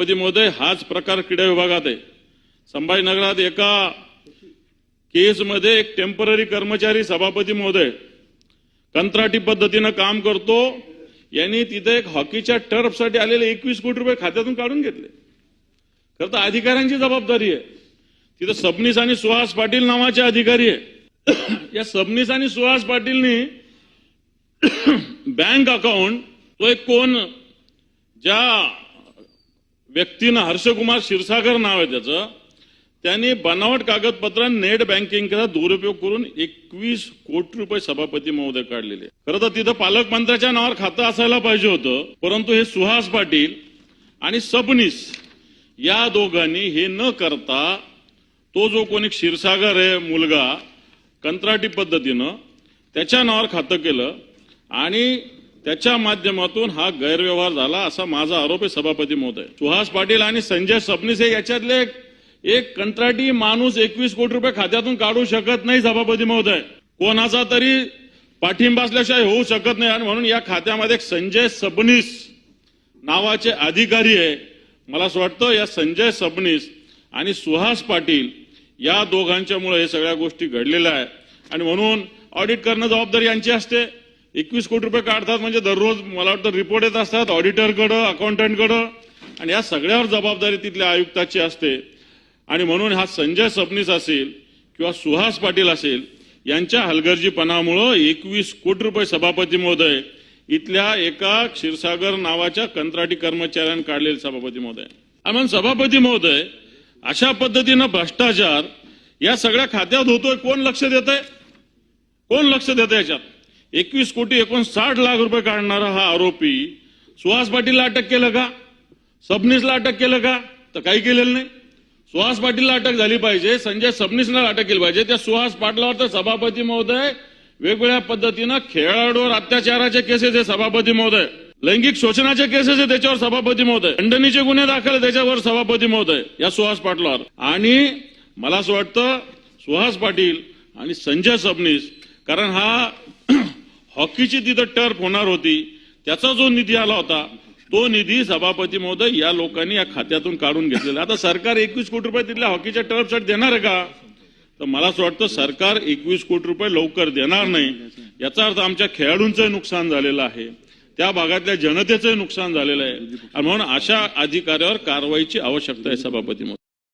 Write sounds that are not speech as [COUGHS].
सभापती महोदय हाच प्रकार क्रीडा विभागात आहे. संभाजीनगरात एका केसमध्ये एक टेंपररी कर्मचारी सभापती महोदय कंत्राटी पद्धतीनं काम करतो. यांनी तिथे एक हॉकीच्या टर्फसाठी आलेले एकवीस कोटी रुपये खात्यातून काढून घेतले. खरं तर अधिकाऱ्यांची जबाबदारी आहे. तिथं सबनीस आणि सुहास पाटील नावाचे अधिकारी आहे. या सबनीस आणि सुहास पाटीलनी [COUGHS] बँक अकाउंट तो एक कोण ज्या व्यक्तीनं हर्षकुमार क्षीरसागर नाव आहे त्याचं. त्यांनी बनावट कागदपत्र नेट बँकिंगचा दुरुपयोग करून एकवीस कोटी रुपये सभापती महोदय काढलेले. खरं तर तिथं पालकमंत्र्याच्या नावावर खातं असायला पाहिजे होतं परंतु हे सुहास पाटील आणि सबनीस या दोघांनी हे न करता तो जो कोणी क्षीरसागर आहे मुलगा कंत्राटी पद्धतीनं त्याच्या नावावर खातं केलं आणि त्याच्या माध्यमातून हा गैरव्यवहार झाला असा माझा आरोप आहे सभापती महोदय. सुहास पाटील आणि संजय सबनीस हे याच्यातले एक- एक कंत्राटी माणूस एकवीस कोटी रुपये खात्यातून काढू शकत नाही सभापती महोदय. कोणाचा तरी पाठिंबा असल्याशिवाय होऊ शकत नाही आणि म्हणून या खात्यामध्ये एक संजय सबनीस नावाचे अधिकारी आहे. मला असं वाटतं या संजय सबनीस आणि सुहास पाटील या दोघांच्यामुळे हे सगळ्या गोष्टी घडलेल्या आहे आणि म्हणून ऑडिट करणं जबाबदारी यांची असते. एकवीस कोटी रुपये काढतात म्हणजे दररोज मला वाटतं रिपोर्ट येत असतात ऑडिटरकडं अकाउंटंटकडं आणि या सगळ्यावर जबाबदारी तिथल्या आयुक्ताची असते. आणि म्हणून हा संजय सबनीस असेल किंवा सुहास पाटील असेल यांच्या हलगर्जीपणामुळं एकवीस कोटी रुपये सभापती महोदय इथल्या एका क्षीरसागर नावाच्या कंत्राटी कर्मचाऱ्यांनी काढलेले सभापती महोदय. आणि म्हणून सभापती महोदय अशा पद्धतीनं भ्रष्टाचार या सगळ्या खात्यात होतोय कोण लक्ष देत आहे कोण लक्ष देत याच्यात? एकवीस कोटी एकोणसाठ लाख रुपये काढणारा हा आरोपी सुहास पाटीलला अटक केलं का? सबनीसला अटक केलं का? तर काही केलेलं नाही. सुहास पाटीलला अटक झाली पाहिजे. संजय सबनीसला अटक केली पाहिजे. त्या सुहास पाटलावर तर सभापती महोदय वेगवेगळ्या पद्धतीनं खेळाडूवर अत्याचाराचे केसेस आहे सभापती महोदय. लैंगिक शोषणाचे केसेस आहे त्याच्यावर सभापती महोदय. खंडणीचे गुन्हे दाखल त्याच्यावर सभापती महोदय या सुहास पाटलावर. आणि मला असं वाटतं सुहास पाटील आणि संजय सबनीस कारण हा हॉकीची तिथं टर्फ होणार होती त्याचा जो निधी आला होता तो निधी सभापती महोदय या लोकांनी या खात्यातून काढून घेतलेला. आता सरकार एकवीस कोटी रुपये तिथल्या हॉकीच्या टर्फसाठी देणार आहे का? तर मला असं वाटतं सरकार एकवीस कोटी रुपये लवकर देणार नाही. याचा अर्थ आमच्या खेळाडूंचं नुकसान झालेलं आहे. त्या भागातल्या जनतेचंही नुकसान झालेलं आहे. म्हणून अशा अधिकाऱ्यावर कारवाईची आवश्यकता आहे सभापती